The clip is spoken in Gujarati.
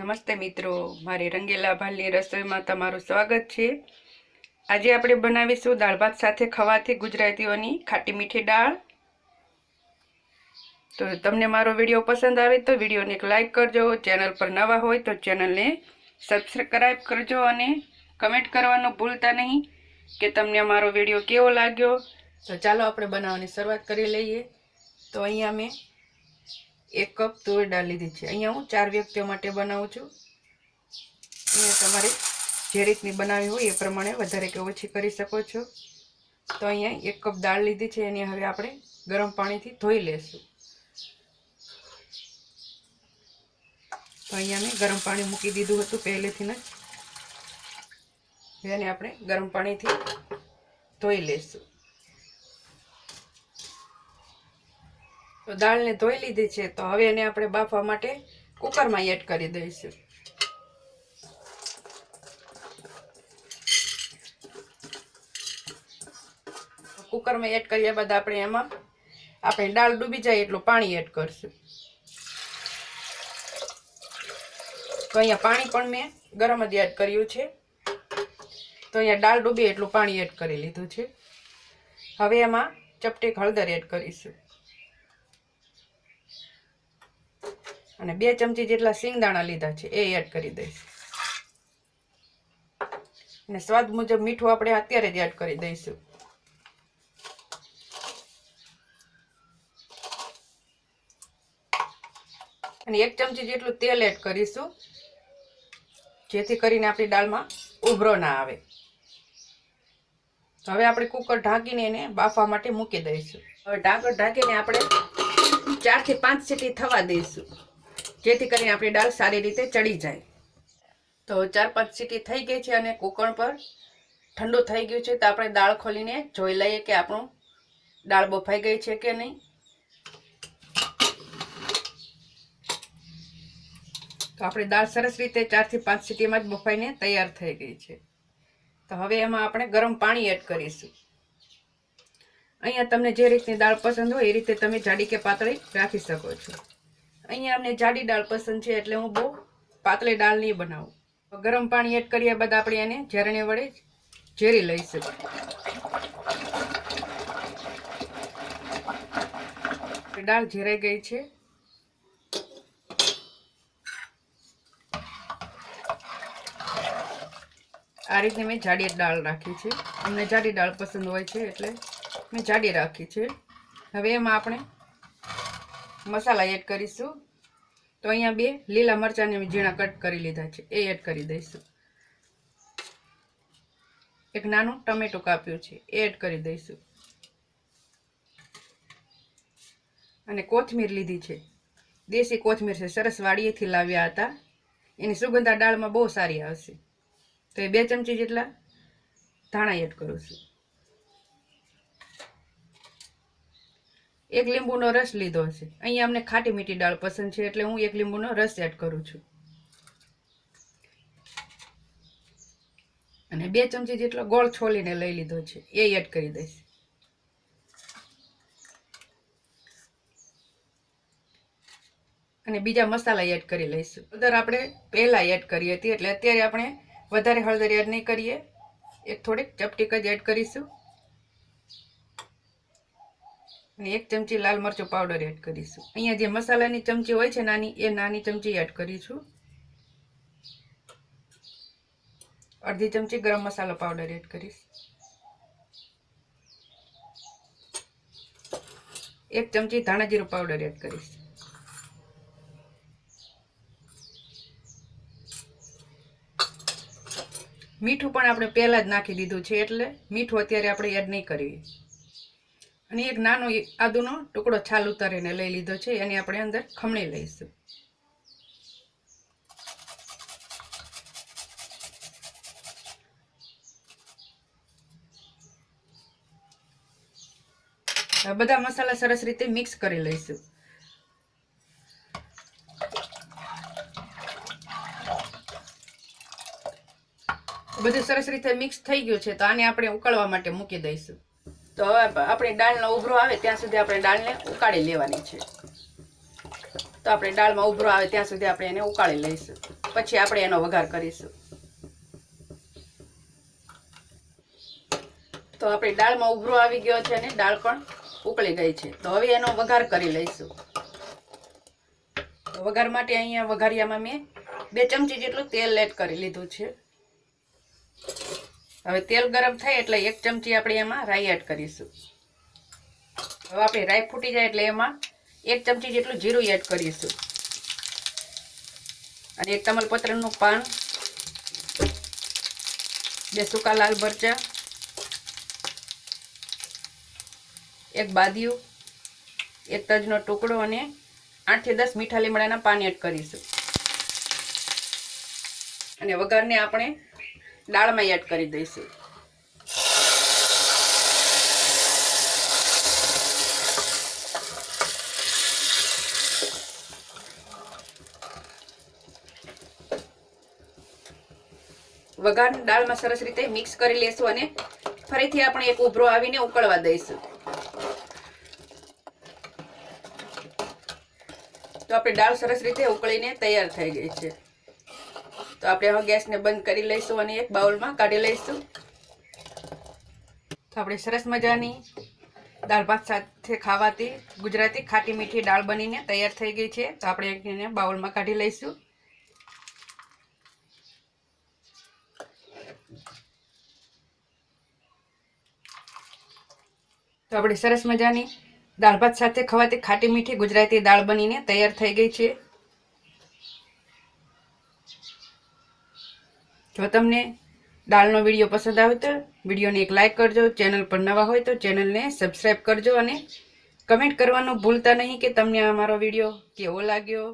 નમસ્તે મિત્રો, મારી રંગીલા ભાલની રસોઈમાં તમારું સ્વાગત છે. આજે આપણે બનાવીશું દાળ ભાત સાથે ખવાથી ગુજરાતીઓની ખાટી મીઠી દાળ. તો તમને મારો વીડિયો પસંદ આવે તો વિડીયોને એક લાઈક કરજો, ચેનલ પર નવા હોય તો ચેનલને સબસ્ક્રાઈબ કરજો અને કમેન્ટ કરવાનું ભૂલતા નહીં કે તમને મારો વીડિયો કેવો લાગ્યો. તો ચાલો આપણે બનાવવાની શરૂઆત કરી લઈએ. તો અહીંયા મેં એક કપ તુવેર દાળ લીધી છે. અહીંયા હું ચાર વ્યક્તિઓ માટે બનાવું છું. અહીંયા તમારે જે રીતની બનાવી હોય એ પ્રમાણે વધારે કે ઓછી કરી શકો છો. તો અહીંયા એક કપ દાળ લીધી છે. એની હવે આપણે ગરમ પાણીથી ધોઈ લેશું. તો અહીંયા મેં ગરમ પાણી મૂકી દીધું હતું પહેલેથી જ. એને આપણે ગરમ પાણીથી ધોઈ લેશું. તો દાળને ધોઈ લીધી છે, તો હવે એને આપણે બાફવા માટે કુકરમાં એડ કરી દઈશું. કુકરમાં એડ કર્યા બાદ આપણે એમાં આપણે દાળ ડૂબી જાય એટલું પાણી એડ કરશું. તો અહીંયા પાણી પણ મેં ગરમ જ એડ કર્યું છે. તો અહીંયા દાળ ડૂબી એટલું પાણી એડ કરી લીધું છે. હવે એમાં ચપટીક હળદર એડ કરીશું. અને બે ચમચી જેટલા સિંગદાણા લીધા છે, એ એડ કરી દઈશું. અને સ્વાદ મુજબ મીઠું આપણે અત્યારે જ એડ કરી દઈશું. અને એક ચમચી જેટલું તેલ એડ કરીશું, જેથી કરીને આપણી દાળમાં ઉભરો ના આવે. હવે આપણે કુકર ઢાંકીને એને બાફવા માટે મૂકી દઈશું. હવે ઢાંકર ઢાંકીને આપણે ચારથી પાંચ સીટી થવા દઈશું. જેથી કરીને આપણી દાળ સારી રીતે ચડી જાય. તો ચાર પાંચ સીટી થઈ ગઈ છે અને કુકર પર ઠંડુ થઈ ગયું છે તો આપણે દાળ ખોલીને જોઈ લઈએ કે આપણું દાળ બફાઈ ગઈ છે કે નહીં. તો આપણી દાળ સરસ રીતે ચારથી પાંચ સીટીમાં જ બફાઈને તૈયાર થઈ ગઈ છે. તો હવે એમાં આપણે ગરમ પાણી એડ કરીશું. અહીંયા તમને જે રીતની દાળ પસંદ હોય એ રીતે તમે જાડી કે પાતળી રાખી શકો છો. અહીંયા અમને જાડી દાળ પસંદ છે એટલે હું બહુ પાતળી દાળ નહીં બનાવું. ગરમ પાણી એડ કર્યા બાદ આપણે એને ઝરણે વડે ઝેરી લઈશું. દાળ ઝેરાઈ ગઈ છે. આ રીતે મેં જાડી દાળ રાખી છે. અમને જાડી દાળ પસંદ હોય છે એટલે મેં જાડી રાખી છે. હવે એમાં આપણે મસાલા એડ કરીશું. તો અહીંયા બે લીલા મરચાંને ઝીણા કટ કરી લીધા છે. એ એડ કરી દઈશું. એક નાનું ટમેટું કાપ્યું છે. એ એડ કરી દઈશું. અને કોથમીર લીધી છે. દેશી કોથમીર છે. સરસ વાડીએથી લાવ્યા હતા. એની સુગંધા દાળમાં બહુ સારી આવશે. તો એ બે ચમચી જેટલા ધાણા એડ કરું છું. એક લીંબુનો રસ લીધો છે અહીંયા અમને ખાટી મીઠી દાળ પસંદ છે એટલે હું એક લીંબુનો રસ એડ કરું છું. અને બે ચમચી જેટલો ગોળ છોલીને લઈ લીધો છે. એ એડ કરી દઈશ. અને બીજા મસાલા એડ કરી લઈશું. હળદર આપણે પહેલાં એડ કરી હતી એટલે અત્યારે આપણે વધારે હળદર એડ નહીં કરીએ. એક થોડીક ચપટીક જ એડ કરીશું. એક ચમચી લાલ મરચું પાવડર એડ કરીશું. અહીંયા જે મસાલાની ચમચી હોય છે નાની, એ નાની ચમચી એડ કરીશું. અડધી ચમચી ગરમ મસાલો પાવડર એડ કરીશ. એક ચમચી ધાણા જીરું પાવડર એડ કરીશ. મીઠું પણ આપણે પહેલાં જ નાખી દીધું છે એટલે મીઠું અત્યારે આપણે એડ નહીં કરવી. અને એક નાનો આદુનો ટુકડો છાલ ઉતારીને લઈ લીધો છે, એની આપણે અંદર ખમણી લઈશું. બધા મસાલા સરસ રીતે મિક્સ કરી લઈશું. બધું સરસ રીતે મિક્સ થઈ ગયું છે, તો આને આપણે ઉકળવા માટે મૂકી દઈશું. તો હવે આપણે દાળનો ઉભરો આવે ત્યાં સુધી આપણે દાળને ઉકાળી લેવાની છે. તો આપણે દાળમાં ઉભરો આવે ત્યાં સુધી આપણે એને ઉકાળી લઈશું. પછી આપણે એનો વઘાર કરીશું. તો આપણી દાળમાં ઉભરો આવી ગયો છે અને દાળ પણ ઉકળી ગઈ છે. તો હવે એનો વઘાર કરી લઈશું. વઘાર માટે અહીંયા વઘારિયામાં મેં બે ચમચી જેટલું તેલ એડ કરી લીધું છે. હવે તેલ ગરમ થાય એટલે એક ચમચી આપણે એમાં રાઈ એડ કરીશું. હવે આપણે રાઈ ફૂટી જાય એટલે એમાં એક ચમચી જેટલું જીરું એડ કરીશું. અને એક તમલપત્રનું પાન, બે સૂકા લાલ મરચા, એક બાદિયું, એક તજનો ટુકડો અને આઠથી દસ મીઠા લીમડાના પાન એડ કરીશું. અને વઘારને આપણે દાળમાં એડ કરી દઈશું. વઘાર દાળમાં સરસ રીતે મિક્સ કરી લેશું અને ફરીથી આપણે એક ઉભરો આવીને ઉકળવા દઈશું. તો આપણી દાળ સરસ રીતે ઉકળીને તૈયાર થઈ ગઈ છે. તો આપણે હવે ગેસને બંધ કરી લઈશું અને એક બાઉલમાં કાઢી લઈશું. તો આપણે સરસ મજાની દાળ ભાત સાથે ખાવાથી ગુજરાતી ખાટી મીઠી દાળ બનીને તૈયાર થઈ ગઈ છે. તો આપણે એને બાઉલમાં કાઢી લઈશું. તો આપણે સરસ મજાની દાળ ભાત સાથે ખવાતી ખાટી મીઠી ગુજરાતી દાળ બનીને તૈયાર થઈ ગઈ છે. જો તમને દાળનો વીડિયો પસંદ આવે તો વિડીયોને એક લાઇક કરજો, ચેનલ પર નવા હોય તો ચેનલને સબસ્ક્રાઈબ કરજો અને કમેન્ટ કરવાનું ભૂલતા નહીં કે તમને અમારો વીડિયો કેવો લાગ્યો